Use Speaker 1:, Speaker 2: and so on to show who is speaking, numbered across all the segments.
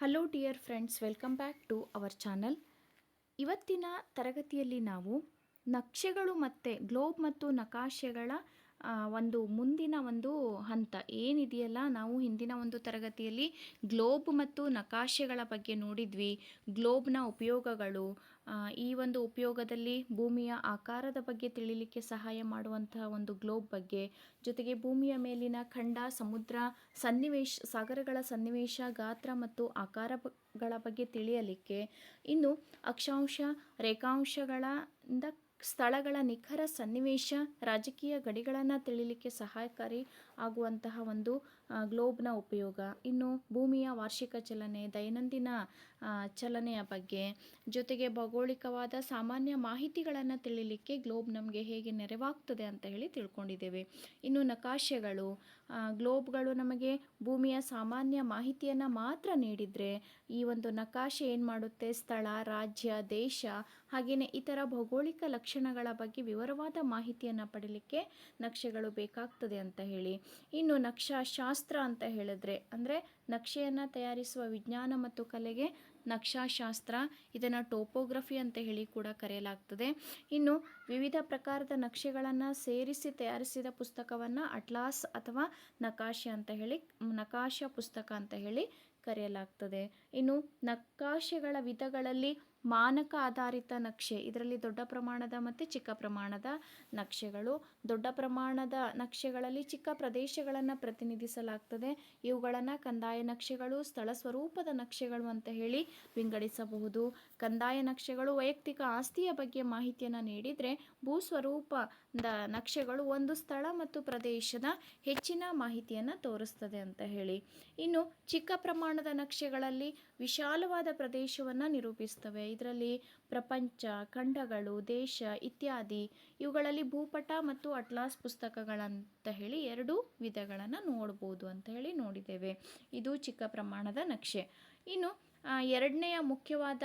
Speaker 1: Hello dear friends welcome back to our channel ಇವತ್ತಿನ ತರಗತಿಯಲ್ಲಿ ನಾವು ನಕ್ಷೆಗಳು ಮತ್ತು ಗ್ಲೋಬ್ ಮತ್ತು ನಕಾಶೆಗಳ ಒಂದು ಮುಂದಿನ ಒಂದು ಹಂತ ಏನಿದೆಯಲ್ಲ, ನಾವು ಹಿಂದಿನ ಒಂದು ತರಗತಿಯಲ್ಲಿ ಗ್ಲೋಬ್ ಮತ್ತು ನಕಾಶೆಗಳ ಬಗ್ಗೆ ನೋಡಿದ್ವಿ. ಗ್ಲೋಬ್ನ ಉಪಯೋಗಗಳು ಈ ಒಂದು ಉಪಯೋಗದಲ್ಲಿ ಭೂಮಿಯ ಆಕಾರದ ಬಗ್ಗೆ ತಿಳಿಲಿಕ್ಕೆ ಸಹಾಯ ಮಾಡುವಂತಹ ಒಂದು ಗ್ಲೋಬ್ ಬಗ್ಗೆ, ಜೊತೆಗೆ ಭೂಮಿಯ ಮೇಲಿನ ಖಂಡ, ಸಮುದ್ರ, ಸನ್ನಿವೇಶ, ಸಾಗರಗಳ ಸನ್ನಿವೇಶ, ಗಾತ್ರ ಮತ್ತು ಆಕಾರಗಳ ಬಗ್ಗೆ ತಿಳಿಯಲಿಕ್ಕೆ, ಇನ್ನು ಅಕ್ಷಾಂಶ, ರೇಖಾಂಶಗಳಿಂದ ಸ್ಥಳಗಳ ನಿಖರ ಸನ್ನಿವೇಶ, ರಾಜಕೀಯ ಗಡಿಗಳನ್ನು ತಿಳಿಲಿಕ್ಕೆ ಸಹಾಯಕಾರಿ ಆಗುವಂತಹ ಒಂದು ಗ್ಲೋಬ್ನ ಉಪಯೋಗ. ಇನ್ನು ಭೂಮಿಯ ವಾರ್ಷಿಕ ಚಲನೆ, ದೈನಂದಿನ ಚಲನೆಯ ಬಗ್ಗೆ. ಜೊತೆಗೆ ಭೌಗೋಳಿಕವಾದ ಸಾಮಾನ್ಯ ಮಾಹಿತಿಗಳನ್ನು ತಿಳಿಲಿಕ್ಕೆ ಗ್ಲೋಬ್ ನಮಗೆ ಹೇಗೆ ನೆರವಾಗ್ತದೆ ಅಂತ ಹೇಳಿ ತಿಳ್ಕೊಂಡಿದ್ದೇವೆ. ಇನ್ನು ನಕಾಶೆಗಳು ಗ್ಲೋಬ್ಗಳು ನಮಗೆ ಭೂಮಿಯ ಸಾಮಾನ್ಯ ಮಾಹಿತಿಯನ್ನು ಮಾತ್ರ ನೀಡಿದರೆ ಈ ಒಂದು ನಕಾಶೆ ಏನು ಮಾಡುತ್ತೆ? ಸ್ಥಳ, ರಾಜ್ಯ, ದೇಶ ಹಾಗೆಯೇ ಇತರ ಭೌಗೋಳಿಕ ಲಕ್ಷಣಗಳ ಬಗ್ಗೆ ವಿವರವಾದ ಮಾಹಿತಿಯನ್ನು ಪಡೀಲಿಕ್ಕೆ ನಕ್ಷೆಗಳು ಬೇಕಾಗ್ತದೆ ಅಂತ ಹೇಳಿ. ಇನ್ನು ನಕ್ಷಾಶಾಸ್ತ್ರ ಅಂತ ಹೇಳಿದ್ರೆ, ಅಂದರೆ ನಕ್ಷೆಯನ್ನು ತಯಾರಿಸುವ ವಿಜ್ಞಾನ ಮತ್ತು ಕಲೆಗೆ ನಕ್ಷಾಶಾಸ್ತ್ರ, ಇದನ್ನು ಟೋಪೋಗ್ರಫಿ ಅಂತ ಹೇಳಿ ಕೂಡ ಕರೆಯಲಾಗ್ತದೆ. ಇನ್ನು ವಿವಿಧ ಪ್ರಕಾರದ ನಕ್ಷೆಗಳನ್ನು ಸೇರಿಸಿ ತಯಾರಿಸಿದ ಪುಸ್ತಕವನ್ನು ಅಟ್ಲಾಸ್ ಅಥವಾ ನಕಾಶೆ ಅಂತ ಹೇಳಿ, ನಕಾಶ ಪುಸ್ತಕ ಅಂತ ಹೇಳಿ ಕರೆಯಲಾಗ್ತದೆ. ಇನ್ನು ನಕಾಶೆಗಳ ವಿಧಗಳಲ್ಲಿ ಮಾನಕ ಆಧಾರಿತ ನಕ್ಷೆ, ಇದರಲ್ಲಿ ದೊಡ್ಡ ಪ್ರಮಾಣದ ಮತ್ತು ಚಿಕ್ಕ ಪ್ರಮಾಣದ ನಕ್ಷೆಗಳು. ದೊಡ್ಡ ಪ್ರಮಾಣದ ನಕ್ಷೆಗಳಲ್ಲಿ ಚಿಕ್ಕ ಪ್ರದೇಶಗಳನ್ನು ಪ್ರತಿನಿಧಿಸಲಾಗ್ತದೆ. ಇವುಗಳನ್ನು ಕಂದಾಯ ನಕ್ಷೆಗಳು, ಸ್ಥಳ ಸ್ವರೂಪದ ನಕ್ಷೆಗಳು ಅಂತ ಹೇಳಿ ವಿಂಗಡಿಸಬಹುದು. ಕಂದಾಯ ನಕ್ಷೆಗಳು ವೈಯಕ್ತಿಕ ಆಸ್ತಿಯ ಬಗ್ಗೆ ಮಾಹಿತಿಯನ್ನು ನೀಡಿದರೆ ಭೂಸ್ವರೂಪದ ನಕ್ಷೆಗಳು ಒಂದು ಸ್ಥಳ ಮತ್ತು ಪ್ರದೇಶದ ಹೆಚ್ಚಿನ ಮಾಹಿತಿಯನ್ನು ತೋರಿಸ್ತದೆ ಅಂತ ಹೇಳಿ. ಇನ್ನು ಚಿಕ್ಕ ಪ್ರಮಾಣದ ನಕ್ಷೆಗಳಲ್ಲಿ ವಿಶಾಲವಾದ ಪ್ರದೇಶವನ್ನು ನಿರೂಪಿಸ್ತವೆ. ಇದರಲ್ಲಿ ಪ್ರಪಂಚ, ಖಂಡಗಳು, ದೇಶ ಇತ್ಯಾದಿ. ಇವುಗಳಲ್ಲಿ ಭೂಪಟ ಮತ್ತು ಅಟ್ಲಾಸ್ ಪುಸ್ತಕಗಳಂತ ಹೇಳಿ ಎರಡು ವಿಧಗಳನ್ನು ನೋಡ್ಬೋದು ಅಂತ ಹೇಳಿ ನೋಡಿದ್ದೇವೆ. ಇದು ಚಿಕ್ಕ ಪ್ರಮಾಣದ ನಕ್ಷೆ. ಇನ್ನು ಎರಡನೆಯ ಮುಖ್ಯವಾದ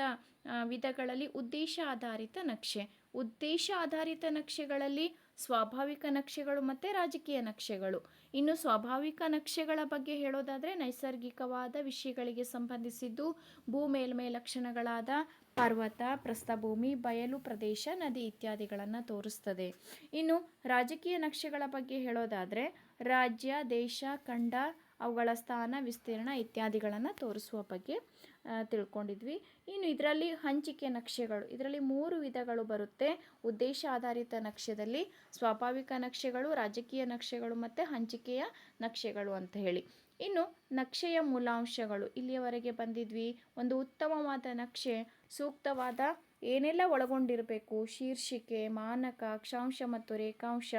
Speaker 1: ವಿಧಗಳಲ್ಲಿ ಉದ್ದೇಶ ಆಧಾರಿತ ನಕ್ಷೆ. ಉದ್ದೇಶ ಆಧಾರಿತ ನಕ್ಷೆಗಳಲ್ಲಿ ಸ್ವಾಭಾವಿಕ ನಕ್ಷೆಗಳು ಮತ್ತು ರಾಜಕೀಯ ನಕ್ಷೆಗಳು. ಇನ್ನು ಸ್ವಾಭಾವಿಕ ನಕ್ಷೆಗಳ ಬಗ್ಗೆ ಹೇಳೋದಾದರೆ ನೈಸರ್ಗಿಕವಾದ ವಿಷಯಗಳಿಗೆ ಸಂಬಂಧಿಸಿದ್ದು ಭೂ ಮೇಲ್ಮೈ ಲಕ್ಷಣಗಳಾದ ಪರ್ವತ, ಪ್ರಸ್ಥಭೂಮಿ, ಬಯಲು ಪ್ರದೇಶ, ನದಿ ಇತ್ಯಾದಿಗಳನ್ನು ತೋರಿಸ್ತದೆ. ಇನ್ನು ರಾಜಕೀಯ ನಕ್ಷೆಗಳ ಬಗ್ಗೆ ಹೇಳೋದಾದರೆ ರಾಜ್ಯ, ದೇಶ, ಖಂಡ, ಅವುಗಳ ಸ್ಥಾನ, ವಿಸ್ತೀರ್ಣ ಇತ್ಯಾದಿಗಳನ್ನು ತೋರಿಸುವ ಬಗ್ಗೆ ತಿಳ್ಕೊಂಡಿದ್ವಿ. ಇನ್ನು ಇದರಲ್ಲಿ ಹಂಚಿಕೆ ನಕ್ಷೆಗಳು, ಇದರಲ್ಲಿ ಮೂರು ವಿಧಗಳು ಬರುತ್ತೆ. ಉದ್ದೇಶ ಆಧಾರಿತ ನಕ್ಷೆದಲ್ಲಿ ಸ್ವಾಭಾವಿಕ ನಕ್ಷೆಗಳು, ರಾಜಕೀಯ ನಕ್ಷೆಗಳು ಮತ್ತು ಹಂಚಿಕೆಯ ನಕ್ಷೆಗಳು ಅಂತ ಹೇಳಿ. ಇನ್ನು ನಕ್ಷೆಯ ಮೂಲಾಂಶಗಳು. ಇಲ್ಲಿಯವರೆಗೆ ಬಂದಿದ್ವಿ. ಒಂದು ಉತ್ತಮವಾದ ನಕ್ಷೆ, ಸೂಕ್ತವಾದ ಏನೆಲ್ಲ ಒಳಗೊಂಡಿರಬೇಕು? ಶೀರ್ಷಿಕೆ, ಮಾನಕ ಅಕ್ಷಾಂಶ ಮತ್ತು ರೇಖಾಂಶ,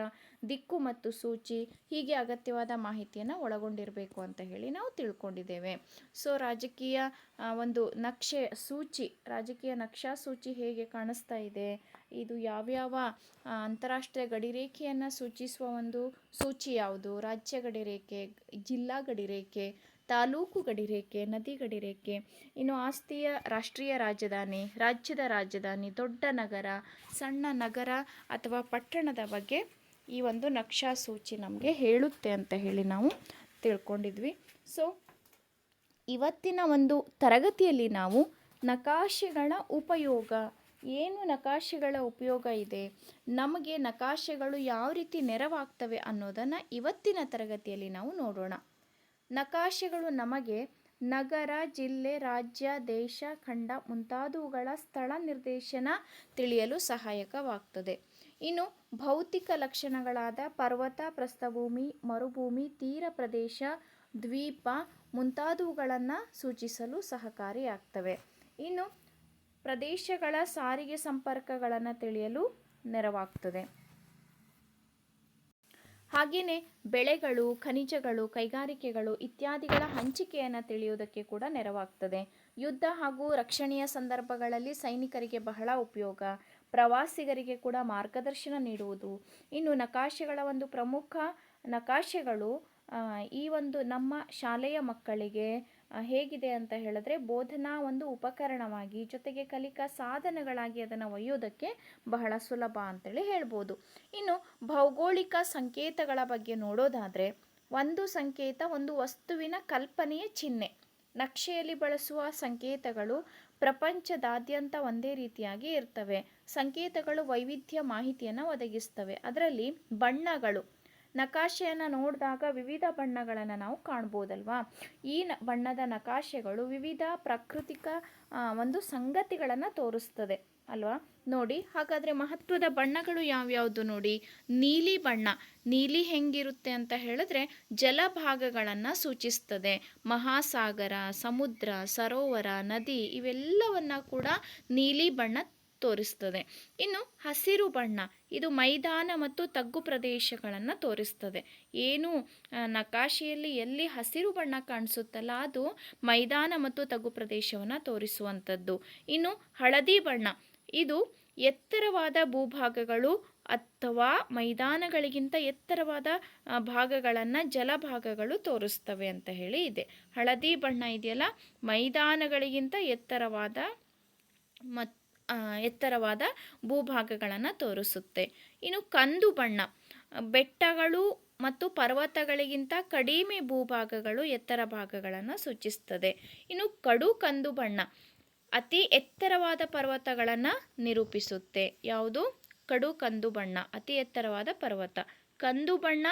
Speaker 1: ದಿಕ್ಕು ಮತ್ತು ಸೂಚಿ, ಹೀಗೆ ಅಗತ್ಯವಾದ ಮಾಹಿತಿಯನ್ನು ಒಳಗೊಂಡಿರಬೇಕು ಅಂತ ಹೇಳಿ ನಾವು ತಿಳ್ಕೊಂಡಿದ್ದೇವೆ. ಸೊ ರಾಜಕೀಯ ಒಂದು ನಕ್ಷೆ, ಸೂಚಿ, ರಾಜಕೀಯ ನಕ್ಷಾ ಸೂಚಿ ಹೇಗೆ ಕಾಣಿಸ್ತಾ ಇದೆ? ಇದು ಯಾವ್ಯಾವ ಅಂತಾರಾಷ್ಟ್ರೀಯ ಗಡಿರೇಖೆಯನ್ನು ಸೂಚಿಸುವ ಒಂದು ಸೂಚಿ ಯಾವುದು? ರಾಜ್ಯ ಗಡಿರೇಖೆ, ಜಿಲ್ಲಾ ಗಡಿರೇಖೆ, ತಾಲೂಕು ಗಡಿರೇಖೆ, ನದಿ ಗಡಿರೇಖೆ. ಇನ್ನು ಆಸ್ತಿಯ ರಾಷ್ಟ್ರೀಯ ರಾಜಧಾನಿ, ರಾಜ್ಯದ ರಾಜಧಾನಿ, ದೊಡ್ಡ ನಗರ, ಸಣ್ಣ ನಗರ ಅಥವಾ ಪಟ್ಟಣದ ಬಗ್ಗೆ ಈ ಒಂದು ನಕ್ಷಾ ಸೂಚಿ ನಮಗೆ ಹೇಳುತ್ತೆ ಅಂತ ಹೇಳಿ ನಾವು ತಿಳ್ಕೊಂಡಿದ್ವಿ. ಸೊ ಇವತ್ತಿನ ಒಂದು ತರಗತಿಯಲ್ಲಿ ನಾವು ನಕಾಶೆಗಳ ಉಪಯೋಗ ಏನು ನಕಾಶೆಗಳ ಉಪಯೋಗ ಇದೆ? ನಮಗೆ ನಕಾಶೆಗಳು ಯಾವ ರೀತಿ ನೆರವಾಗ್ತವೆ ಅನ್ನೋದನ್ನು ಇವತ್ತಿನ ತರಗತಿಯಲ್ಲಿ ನಾವು ನೋಡೋಣ. ನಕಾಶೆಗಳು ನಮಗೆ ನಗರ, ಜಿಲ್ಲೆ, ರಾಜ್ಯ, ದೇಶ, ಖಂಡ ಮುಂತಾದವುಗಳ ಸ್ಥಳ ನಿರ್ದೇಶನ ತಿಳಿಯಲು ಸಹಾಯಕವಾಗ್ತದೆ. ಇನ್ನು ಭೌತಿಕ ಲಕ್ಷಣಗಳಾದ ಪರ್ವತ, ಪ್ರಸ್ಥಭೂಮಿ, ಮರುಭೂಮಿ, ತೀರ ಪ್ರದೇಶ, ದ್ವೀಪ ಮುಂತಾದವುಗಳನ್ನು ಸೂಚಿಸಲು ಸಹಕಾರಿಯಾಗ್ತವೆ. ಇನ್ನು ಪ್ರದೇಶಗಳ ಸಾರಿಗೆ ಸಂಪರ್ಕಗಳನ್ನು ತಿಳಿಯಲು ನೆರವಾಗ್ತದೆ. ಹಾಗೆಯೇ ಬೆಳೆಗಳು, ಖನಿಜಗಳು, ಕೈಗಾರಿಕೆಗಳು ಇತ್ಯಾದಿಗಳ ಹಂಚಿಕೆಯನ್ನು ತಿಳಿಯುವುದಕ್ಕೆ ಕೂಡ ನೆರವಾಗ್ತದೆ. ಯುದ್ಧ ಹಾಗೂ ರಕ್ಷಣೆಯ ಸಂದರ್ಭಗಳಲ್ಲಿ ಸೈನಿಕರಿಗೆ ಬಹಳ ಉಪಯೋಗ. ಪ್ರವಾಸಿಗರಿಗೆ ಕೂಡ ಮಾರ್ಗದರ್ಶನ ನೀಡುವುದು. ಇನ್ನು ನಕಾಶೆಗಳ ಒಂದು ಪ್ರಮುಖ ನಕಾಶೆಗಳು ಈ ಒಂದು ನಮ್ಮ ಶಾಲೆಯ ಮಕ್ಕಳಿಗೆ ಹೇಗಿದೆ ಅಂತ ಹೇಳಿದ್ರೆ ಬೋಧನಾ ಒಂದು ಉಪಕರಣವಾಗಿ ಜೊತೆಗೆ ಕಲಿಕಾ ಸಾಧನಗಳಾಗಿ ಅದನ್ನು ಒಯ್ಯೋದಕ್ಕೆ ಬಹಳ ಸುಲಭ ಅಂತೇಳಿ ಹೇಳ್ಬೋದು. ಇನ್ನು ಭೌಗೋಳಿಕ ಸಂಕೇತಗಳ ಬಗ್ಗೆ ನೋಡೋದಾದರೆ ಒಂದು ಸಂಕೇತ ಒಂದು ವಸ್ತುವಿನ ಕಲ್ಪನೆಯ ಚಿಹ್ನೆ. ನಕ್ಷೆಯಲ್ಲಿ ಬಳಸುವ ಸಂಕೇತಗಳು ಪ್ರಪಂಚದಾದ್ಯಂತ ಒಂದೇ ರೀತಿಯಾಗಿ ಇರ್ತವೆ. ಸಂಕೇತಗಳು ವೈವಿಧ್ಯ ಮಾಹಿತಿಯನ್ನು ಒದಗಿಸ್ತವೆ. ಅದರಲ್ಲಿ ಬಣ್ಣಗಳು ನಕಾಶೆಯನ್ನು ನೋಡಿದಾಗ ವಿವಿಧ ಬಣ್ಣಗಳನ್ನು ನಾವು ಕಾಣ್ಬೋದಲ್ವಾ? ಈ ಬಣ್ಣದ ನಕಾಶೆಗಳು ವಿವಿಧ ಪ್ರಾಕೃತಿಕ ಒಂದು ಸಂಗತಿಗಳನ್ನು ತೋರಿಸ್ತದೆ, ಅಲ್ವಾ? ನೋಡಿ, ಹಾಗಾದರೆ ಮಹತ್ವದ ಬಣ್ಣಗಳು ಯಾವ್ಯಾವುದು ನೋಡಿ? ನೀಲಿ ಬಣ್ಣ. ನೀಲಿ ಹೆಂಗಿರುತ್ತೆ ಅಂತ ಹೇಳಿದ್ರೆ ಜಲಭಾಗಗಳನ್ನು ಸೂಚಿಸ್ತದೆ. ಮಹಾಸಾಗರ, ಸಮುದ್ರ, ಸರೋವರ, ನದಿ ಇವೆಲ್ಲವನ್ನ ಕೂಡ ನೀಲಿ ಬಣ್ಣ ತೋರಿಸ್ತದೆ. ಇನ್ನು ಹಸಿರು ಬಣ್ಣ ಇದು ಮೈದಾನ ಮತ್ತು ತಗ್ಗು ಪ್ರದೇಶಗಳನ್ನು ತೋರಿಸ್ತದೆ. ಏನು ನಕಾಶೆಯಲ್ಲಿ ಎಲ್ಲಿ ಹಸಿರು ಬಣ್ಣ ಕಾಣಿಸುತ್ತಲ್ಲ ಅದು ಮೈದಾನ ಮತ್ತು ತಗ್ಗು ಪ್ರದೇಶವನ್ನು ತೋರಿಸುವಂಥದ್ದು. ಇನ್ನು ಹಳದಿ ಬಣ್ಣ ಇದು ಎತ್ತರವಾದ ಭೂಭಾಗಗಳು ಅಥವಾ ಮೈದಾನಗಳಿಗಿಂತ ಎತ್ತರವಾದ ಭಾಗಗಳನ್ನು ಜಲಭಾಗಗಳು ತೋರಿಸ್ತವೆ ಅಂತ ಹೇಳಿ ಇದೆ. ಹಳದಿ ಬಣ್ಣ ಇದೆಯಲ್ಲ ಮೈದಾನಗಳಿಗಿಂತ ಎತ್ತರವಾದ ಮತ್ ಆ, ಎತ್ತರವಾದ ಭೂಭಾಗಗಳನ್ನು ತೋರಿಸುತ್ತೆ. ಇನ್ನು ಕಂದು ಬಣ್ಣ, ಬೆಟ್ಟಗಳು ಮತ್ತು ಪರ್ವತಗಳಿಗಿಂತ ಕಡಿಮೆ ಭೂಭಾಗಗಳು ಎತ್ತರ ಭಾಗಗಳನ್ನು ಸೂಚಿಸ್ತದೆ. ಇನ್ನು ಕಡು ಕಂದು ಬಣ್ಣ, ಅತಿ ಎತ್ತರವಾದ ಪರ್ವತಗಳನ್ನು ನಿರೂಪಿಸುತ್ತೆ. ಯಾವುದು? ಕಡು ಕಂದು ಬಣ್ಣ, ಅತಿ ಎತ್ತರವಾದ ಪರ್ವತ. ಕಂದು ಬಣ್ಣ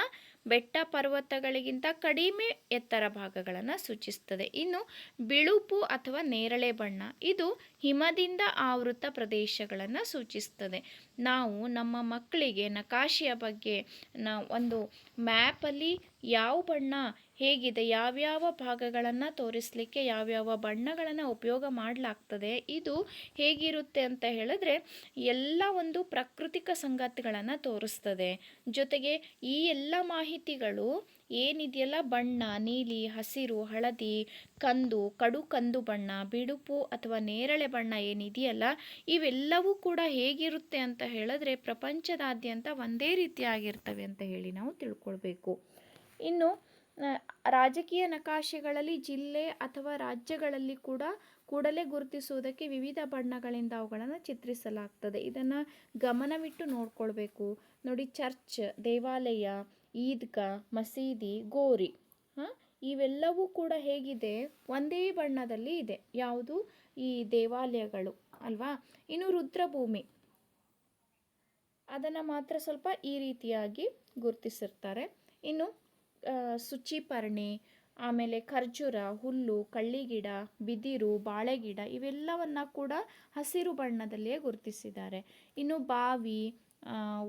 Speaker 1: ಬೆಟ್ಟ ಪರ್ವತಗಳಿಗಿಂತ ಕಡಿಮೆ ಎತ್ತರ ಭಾಗಗಳನ್ನು ಸೂಚಿಸ್ತದೆ ಇನ್ನು ಬಿಳುಪು ಅಥವಾ ನೇರಳೆ ಬಣ್ಣ, ಇದು ಹಿಮದಿಂದ ಆವೃತ ಪ್ರದೇಶಗಳನ್ನು ಸೂಚಿಸ್ತದೆ ನಾವು ನಮ್ಮ ಮಕ್ಕಳಿಗೆ ನಕಾಶೆಯ ಬಗ್ಗೆ ನ ಒಂದು ಮ್ಯಾಪಲ್ಲಿ ಯಾವ ಬಣ್ಣ ಹೇಗಿದೆ? ಯಾವ್ಯಾವ ಭಾಗಗಳನ್ನು ತೋರಿಸಲಿಕ್ಕೆ ಯಾವ್ಯಾವ ಬಣ್ಣಗಳನ್ನು ಉಪಯೋಗ ಮಾಡಲಾಗ್ತದೆ? ಇದು ಹೇಗಿರುತ್ತೆ ಅಂತ ಹೇಳಿದ್ರೆ, ಎಲ್ಲ ಒಂದು ಪ್ರಾಕೃತಿಕ ಸಂಗತಿಗಳನ್ನು ತೋರಿಸ್ತದೆ. ಜೊತೆಗೆ ಈ ಎಲ್ಲ ಮಾಹಿತಿಗಳು ಏನಿದೆಯಲ್ಲ? ಬಣ್ಣ, ನೀಲಿ, ಹಸಿರು, ಹಳದಿ, ಕಂದು, ಕಡು ಕಂದು ಬಣ್ಣ, ಬಿಡುಪು ಅಥವಾ ನೇರಳೆ ಬಣ್ಣ ಏನಿದೆಯಲ್ಲ, ಇವೆಲ್ಲವೂ ಕೂಡ ಹೇಗಿರುತ್ತೆ ಅಂತ ಹೇಳಿದ್ರೆ, ಪ್ರಪಂಚದಾದ್ಯಂತ ಒಂದೇ ರೀತಿಯಾಗಿರ್ತವೆ ಅಂತ ಹೇಳಿ ನಾವು ತಿಳ್ಕೊಳ್ಬೇಕು. ಇನ್ನು ರಾಜಕೀಯ ನಕಾಶೆಗಳಲ್ಲಿ ಜಿಲ್ಲೆ ಅಥವಾ ರಾಜ್ಯಗಳಲ್ಲಿ ಕೂಡ ಕೂಡಲೇ ಗುರುತಿಸುವುದಕ್ಕೆ ವಿವಿಧ ಬಣ್ಣಗಳಿಂದ ಅವುಗಳನ್ನು ಚಿತ್ರಿಸಲಾಗ್ತದೆ. ಇದನ್ನು ಗಮನವಿಟ್ಟು ನೋಡ್ಕೊಳ್ಬೇಕು. ನೋಡಿ, ಚರ್ಚ್, ದೇವಾಲಯ, ಈದ್ಗಾ, ಮಸೀದಿ, ಗೋರಿ, ಹಾಂ? ಇವೆಲ್ಲವೂ ಕೂಡ ಹೇಗಿದೆ? ಒಂದೇ ಬಣ್ಣದಲ್ಲಿ ಇದೆ. ಯಾವುದು? ಈ ದೇವಾಲಯಗಳು, ಅಲ್ವಾ? ಇನ್ನು ರುದ್ರಭೂಮಿ. ಅದನ್ನು ಮಾತ್ರ ಸ್ವಲ್ಪ ಈ ರೀತಿಯಾಗಿ ಗುರುತಿಸಿರ್ತಾರೆ. ಇನ್ನು ಸುಚಿಪರ್ಣಿ, ಆಮೇಲೆ ಖರ್ಜೂರ, ಹುಲ್ಲು, ಕಳ್ಳಿಗಿಡ, ಬಿದಿರು, ಬಾಳೆಗಿಡ ಇವೆಲ್ಲವನ್ನ ಕೂಡ ಹಸಿರು ಬಣ್ಣದಲ್ಲಿಯೇ ಗುರುತಿಸಿದ್ದಾರೆ. ಇನ್ನು ಬಾವಿ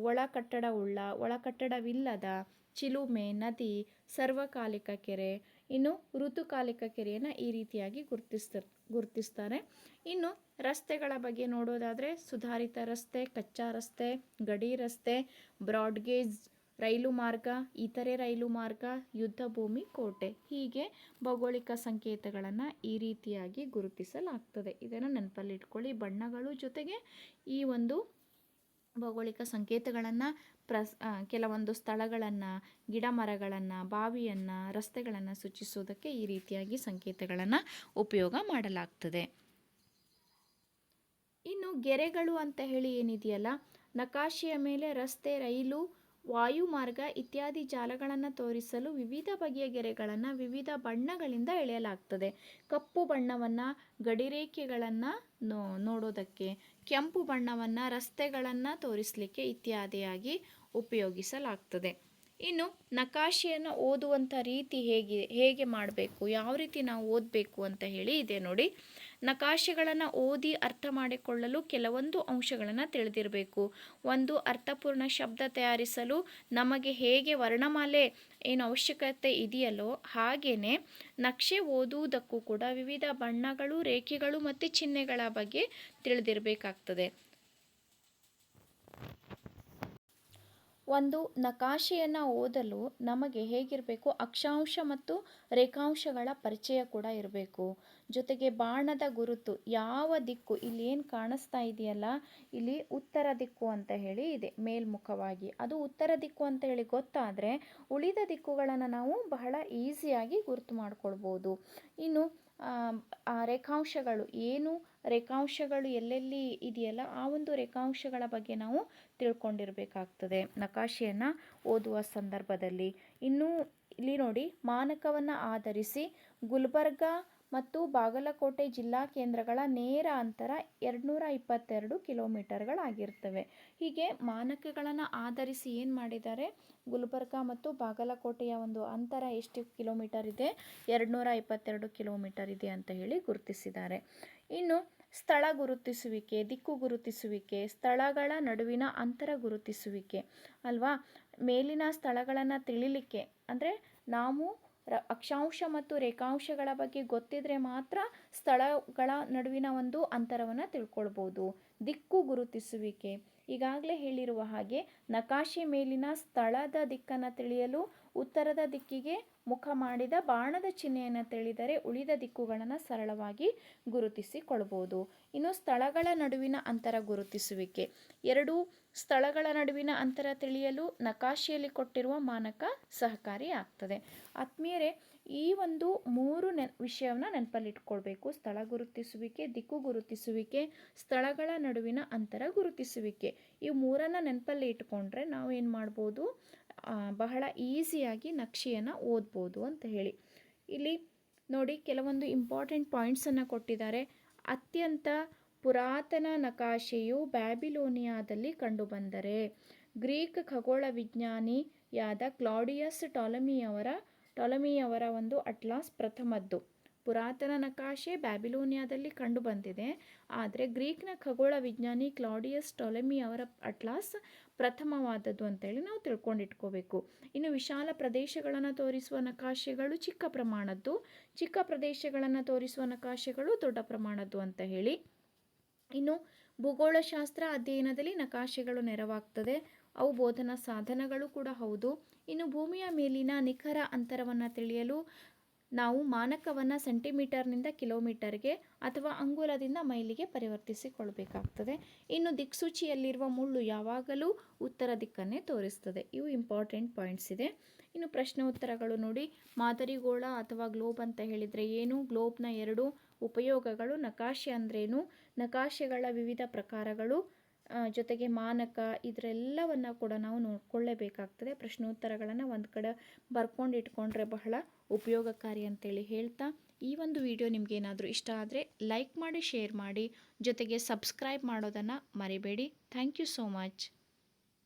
Speaker 1: ಒಳ ಕಟ್ಟಡವುಳ್ಳ ಒಳ ಕಟ್ಟಡವಿಲ್ಲದ ಚಿಲುಮೆ, ನದಿ, ಸರ್ವಕಾಲಿಕ ಕೆರೆ, ಇನ್ನು ಋತುಕಾಲಿಕ ಕೆರೆಯನ್ನು ಈ ರೀತಿಯಾಗಿ ಗುರುತಿಸ್ತಾರೆ ಗುರುತಿಸ್ತಾರೆ. ಇನ್ನು ರಸ್ತೆಗಳ ಬಗ್ಗೆ ನೋಡೋದಾದರೆ ಸುಧಾರಿತ ರಸ್ತೆ, ಕಚ್ಚಾ ರಸ್ತೆ, ಗಡಿ ರಸ್ತೆ, ಬ್ರಾಡ್ಗೇಜ್ ರೈಲು ಮಾರ್ಗ, ಇತರೆ ರೈಲು ಮಾರ್ಗ, ಯುದ್ಧ ಭೂಮಿ ಕೋಟೆ. ಹೀಗೆ ಭೌಗೋಳಿಕ ಸಂಕೇತಗಳನ್ನು ಈ ರೀತಿಯಾಗಿ ಗುರುತಿಸಲಾಗ್ತದೆ. ಇದನ್ನು ನೆನಪಲ್ಲಿಟ್ಕೊಳ್ಳಿ. ಬಣ್ಣಗಳು ಜೊತೆಗೆ ಈ ಒಂದು ಭೌಗೋಳಿಕ ಸಂಕೇತಗಳನ್ನು ಪ್ರಸ್ ಕೆಲವೊಂದು ಸ್ಥಳಗಳನ್ನು ಗಿಡ ಮರಗಳನ್ನು ಬಾವಿಯನ್ನು, ರಸ್ತೆಗಳನ್ನು ಸೂಚಿಸುವುದಕ್ಕೆ ಈ ರೀತಿಯಾಗಿ ಸಂಕೇತಗಳನ್ನು ಉಪಯೋಗ ಮಾಡಲಾಗ್ತದೆ. ಇನ್ನು ಗೆರೆಗಳು ಅಂತ ಹೇಳಿ ಏನಿದೆಯಲ್ಲ, ನಕಾಶೆಯ ಮೇಲೆ ರಸ್ತೆ, ರೈಲು ವಾಯುಮಾರ್ಗ ಇತ್ಯಾದಿ ಜಾಲಗಳನ್ನು ತೋರಿಸಲು ವಿವಿಧ ಬಗೆಯ ಗೆರೆಗಳನ್ನು ವಿವಿಧ ಬಣ್ಣಗಳಿಂದ ಎಳೆಯಲಾಗ್ತದೆ. ಕಪ್ಪು ಬಣ್ಣವನ್ನು, ಗಡಿರೇಖೆಗಳನ್ನು ನೋ, ನೋಡೋದಕ್ಕೆ, ಕೆಂಪು ಬಣ್ಣವನ್ನು ರಸ್ತೆಗಳನ್ನು ತೋರಿಸಲಿಕ್ಕೆ ಇತ್ಯಾದಿಯಾಗಿ ಉಪಯೋಗಿಸಲಾಗ್ತದೆ. ಇನ್ನು ನಕಾಶೆಯನ್ನು ಓದುವಂಥ ರೀತಿ ಹೇಗೆ ಹೇಗೆ ಮಾಡಬೇಕು, ಯಾವ ರೀತಿ ನಾವು ಓದಬೇಕು ಅಂತ ಹೇಳಿ ಇದೆ ನೋಡಿ. ನಕಾಶೆಗಳನ್ನು ಓದಿ ಅರ್ಥ ಮಾಡಿಕೊಳ್ಳಲು ಕೆಲವೊಂದು ಅಂಶಗಳನ್ನು ತಿಳಿದಿರಬೇಕು. ಒಂದು, ಅರ್ಥಪೂರ್ಣ ಶಬ್ದ ತಯಾರಿಸಲು ನಮಗೆ ಹೇಗೆ ವರ್ಣಮಾಲೆ ಏನು ಅವಶ್ಯಕತೆ ಇದೆಯಲ್ಲೋ ಹಾಗೆಯೇ ನಕ್ಷೆ ಓದುವುದಕ್ಕೂ ಕೂಡ ವಿವಿಧ ಬಣ್ಣಗಳು, ರೇಖೆಗಳು ಮತ್ತು ಚಿಹ್ನೆಗಳ ಬಗ್ಗೆ ತಿಳಿದಿರಬೇಕಾಗ್ತದೆ. ಒಂದು ನಕಾಶೆಯನ್ನು ಓದಲು ನಮಗೆ ಹೇಗಿರಬೇಕು? ಅಕ್ಷಾಂಶ ಮತ್ತು ರೇಖಾಂಶಗಳ ಪರಿಚಯ ಕೂಡ ಇರಬೇಕು. ಜೊತೆಗೆ ಬಾಣದ ಗುರುತು ಯಾವ ದಿಕ್ಕು, ಇಲ್ಲಿ ಏನು ಕಾಣಿಸ್ತಾ ಇದೆಯಲ್ಲ, ಇಲ್ಲಿ ಉತ್ತರ ದಿಕ್ಕು ಅಂತ ಹೇಳಿ ಇದೆ, ಮೇಲ್ಮುಖವಾಗಿ. ಅದು ಉತ್ತರ ದಿಕ್ಕು ಅಂತ ಹೇಳಿ ಗೊತ್ತಾದರೆ ಉಳಿದ ದಿಕ್ಕುಗಳನ್ನು ನಾವು ಬಹಳ ಈಸಿಯಾಗಿ ಗುರುತು ಮಾಡ್ಕೊಳ್ಬೋದು. ಇನ್ನು ರೇಖಾಂಶಗಳು, ಏನು ರೇಖಾಂಶಗಳು ಎಲ್ಲೆಲ್ಲಿ ಇದೆಯಲ್ಲ ಆ ಒಂದು ರೇಖಾಂಶಗಳ ಬಗ್ಗೆ ನಾವು ತಿಳ್ಕೊಂಡಿರಬೇಕಾಗ್ತದೆ. ನಕಾಶೆಯನ್ನು ಓದುವ ಸಂದರ್ಭದಲ್ಲಿ. ಇನ್ನೂ ಇಲ್ಲಿ ನೋಡಿ, ಮಾನಕವನ್ನು ಆಧರಿಸಿ ಗುಲ್ಬರ್ಗ ಮತ್ತು ಬಾಗಲಕೋಟೆ ಜಿಲ್ಲಾ ಕೇಂದ್ರಗಳ ನೇರ ಅಂತರ ಎರಡುನೂರ ಇಪ್ಪತ್ತೆರಡು ಕಿಲೋಮೀಟರ್ಗಳಾಗಿರ್ತವೆ. ಹೀಗೆ ಮಾನಕಗಳನ್ನು ಆಧರಿಸಿ ಏನು ಮಾಡಿದ್ದಾರೆ? ಗುಲ್ಬರ್ಗ ಮತ್ತು ಬಾಗಲಕೋಟೆಯ ಒಂದು ಅಂತರ ಎಷ್ಟು ಕಿಲೋಮೀಟರ್ ಇದೆ? ಎರಡುನೂರ ಇಪ್ಪತ್ತೆರಡು ಕಿಲೋಮೀಟರ್ ಇದೆ ಅಂತ ಹೇಳಿ ಗುರುತಿಸಿದ್ದಾರೆ. ಇನ್ನು ಸ್ಥಳ ಗುರುತಿಸುವಿಕೆ, ದಿಕ್ಕು ಗುರುತಿಸುವಿಕೆ, ಸ್ಥಳಗಳ ನಡುವಿನ ಅಂತರ ಗುರುತಿಸುವಿಕೆ ಅಲ್ವಾ? ಮೇಲಿನ ಸ್ಥಳಗಳನ್ನು ತಿಳಿಲಿಕ್ಕೆ ಅಂದರೆ ನಾವು ಅಕ್ಷಾಂಶ ಮತ್ತು ರೇಖಾಂಶಗಳ ಬಗ್ಗೆ ಗೊತ್ತಿದ್ರೆ ಮಾತ್ರ ಸ್ಥಳಗಳ ನಡುವಿನ ಒಂದು ಅಂತರವನ್ನು ತಿಳ್ಕೊಳ್ಬೋದು. ದಿಕ್ಕು ಗುರುತಿಸುವಿಕೆ. ಈಗಾಗಲೇ ಹೇಳಿರುವ ಹಾಗೆ ನಕಾಶೆ ಮೇಲಿನ ಸ್ಥಳದ ದಿಕ್ಕನ್ನು ತಿಳಿಯಲು ಉತ್ತರದ ದಿಕ್ಕಿಗೆ ಮುಖ ಮಾಡಿದ ಬಾಣದ ಚಿಹ್ನೆಯನ್ನು ತಿಳಿದರೆ ಉಳಿದ ದಿಕ್ಕುಗಳನ್ನು ಸರಳವಾಗಿ ಗುರುತಿಸಿಕೊಳ್ಬೋದು ಇನ್ನು ಸ್ಥಳಗಳ ನಡುವಿನ ಅಂತರ ಗುರುತಿಸುವಿಕೆ. ಎರಡು ಸ್ಥಳಗಳ ನಡುವಿನ ಅಂತರ ತಿಳಿಯಲು ನಕಾಶೆಯಲ್ಲಿ ಕೊಟ್ಟಿರುವ ಮಾನಕ ಸಹಕಾರಿಯಾಗ್ತದೆ. ಆತ್ಮೀಯರೇ ಈ ಒಂದು ಮೂರು ನೆ ವಿಷಯವನ್ನು ನೆನಪಲ್ಲಿಟ್ಕೊಳ್ಬೇಕು. ಸ್ಥಳ ಗುರುತಿಸುವಿಕೆ, ದಿಕ್ಕು ಗುರುತಿಸುವಿಕೆ, ಸ್ಥಳಗಳ ನಡುವಿನ ಅಂತರ ಗುರುತಿಸುವಿಕೆ. ಈ ಮೂರನ್ನು ನೆನಪಲ್ಲಿ ಇಟ್ಕೊಂಡ್ರೆ ನಾವು ಏನು ಮಾಡ್ಬೋದು ಬಹಳ ಈಸಿಯಾಗಿ ನಕ್ಷೆಯನ್ನು ಓದ್ಬೋದು ಅಂತ ಹೇಳಿ. ಇಲ್ಲಿ ನೋಡಿ ಕೆಲವೊಂದು ಇಂಪಾರ್ಟೆಂಟ್ ಪಾಯಿಂಟ್ಸನ್ನು ಕೊಟ್ಟಿದ್ದಾರೆ. ಅತ್ಯಂತ ಪುರಾತನ ನಕಾಶೆಯು ಬ್ಯಾಬಿಲೋನಿಯಾದಲ್ಲಿ ಕಂಡುಬಂದರೆ. ಗ್ರೀಕ್ ಖಗೋಳ ವಿಜ್ಞಾನಿಯಾದ ಕ್ಲಾಡಿಯಸ್ ಟಾಲಮಿಯವರ ಟಾಲಮಿಯವರ ಒಂದು ಅಟ್ಲಾಸ್ ಪ್ರಥಮದ್ದು. ಪುರಾತನ ನಕಾಶೆ ಬ್ಯಾಬಿಲೋನಿಯಾದಲ್ಲಿ ಕಂಡುಬಂದಿದೆ. ಆದರೆ ಗ್ರೀಕ್ನ ಖಗೋಳ ವಿಜ್ಞಾನಿ ಕ್ಲಾಡಿಯಸ್ ಟೊಲೆಮಿ ಅವರ ಅಟ್ಲಾಸ್ ಪ್ರಥಮವಾದದ್ದು ಅಂತೇಳಿ ನಾವು ತಿಳ್ಕೊಂಡಿಟ್ಕೋಬೇಕು. ಇನ್ನು ವಿಶಾಲ ಪ್ರದೇಶಗಳನ್ನು ತೋರಿಸುವ ನಕಾಶೆಗಳು ಚಿಕ್ಕ ಪ್ರಮಾಣದ್ದು. ಚಿಕ್ಕ ಪ್ರದೇಶಗಳನ್ನು ತೋರಿಸುವ ನಕಾಶೆಗಳು ದೊಡ್ಡ ಪ್ರಮಾಣದ್ದು ಅಂತ ಹೇಳಿ. ಇನ್ನು ಭೂಗೋಳಶಾಸ್ತ್ರ ಅಧ್ಯಯನದಲ್ಲಿ ನಕಾಶೆಗಳು ನೆರವಾಗ್ತದೆ. ಅವು ಬೋಧನಾ ಸಾಧನಗಳು ಕೂಡ ಹೌದು. ಇನ್ನು ಭೂಮಿಯ ಮೇಲಿನ ನಿಖರ ಅಂತರವನ್ನು ತಿಳಿಯಲು ನಾವು ಮಾನಕವನ್ನು ಸೆಂಟಿಮೀಟರ್ನಿಂದ ಕಿಲೋಮೀಟರ್ಗೆ ಅಥವಾ ಅಂಗುಲದಿಂದ ಮೈಲಿಗೆ ಪರಿವರ್ತಿಸಿಕೊಳ್ಳಬೇಕಾಗ್ತದೆ. ಇನ್ನು ದಿಕ್ಸೂಚಿಯಲ್ಲಿರುವ ಮುಳ್ಳು ಯಾವಾಗಲೂ ಉತ್ತರ ದಿಕ್ಕನ್ನೇ ತೋರಿಸ್ತದೆ. ಇವು ಇಂಪಾರ್ಟೆಂಟ್ ಪಾಯಿಂಟ್ಸ್ ಇದೆ. ಇನ್ನು ಪ್ರಶ್ನೆ ಉತ್ತರಗಳು ನೋಡಿ. ಮಾದರಿಗೋಳ ಅಥವಾ ಗ್ಲೋಬ್ ಅಂತ ಹೇಳಿದರೆ ಏನು? ಗ್ಲೋಬ್ನ ಎರಡು ಉಪಯೋಗಗಳು ನಕಾಶೆ ಅಂದ್ರೇನು? ನಕಾಶೆಗಳ ವಿವಿಧ ಪ್ರಕಾರಗಳು ಜೊತೆಗೆ ಮಾನಕ ಇದರೆಲ್ಲವನ್ನು ಕೂಡ ನಾವು ನೋಡ್ಕೊಳ್ಳೇಬೇಕಾಗ್ತದೆ. ಪ್ರಶ್ನೋತ್ತರಗಳನ್ನು ಒಂದು ಕಡೆ ಬರ್ಕೊಂಡು ಇಟ್ಕೊಂಡ್ರೆ ಬಹಳ ಉಪಯೋಗಕಾರಿ ಅಂತೇಳಿ ಹೇಳ್ತಾ, ಈ ಒಂದು ವಿಡಿಯೋ ನಿಮಗೇನಾದರೂ ಇಷ್ಟ ಆದರೆ ಲೈಕ್ ಮಾಡಿ ಶೇರ್ ಮಾಡಿ, ಜೊತೆಗೆ ಸಬ್ಸ್ಕ್ರೈಬ್ ಮಾಡೋದನ್ನು ಮರಿಬೇಡಿ. Thank you so much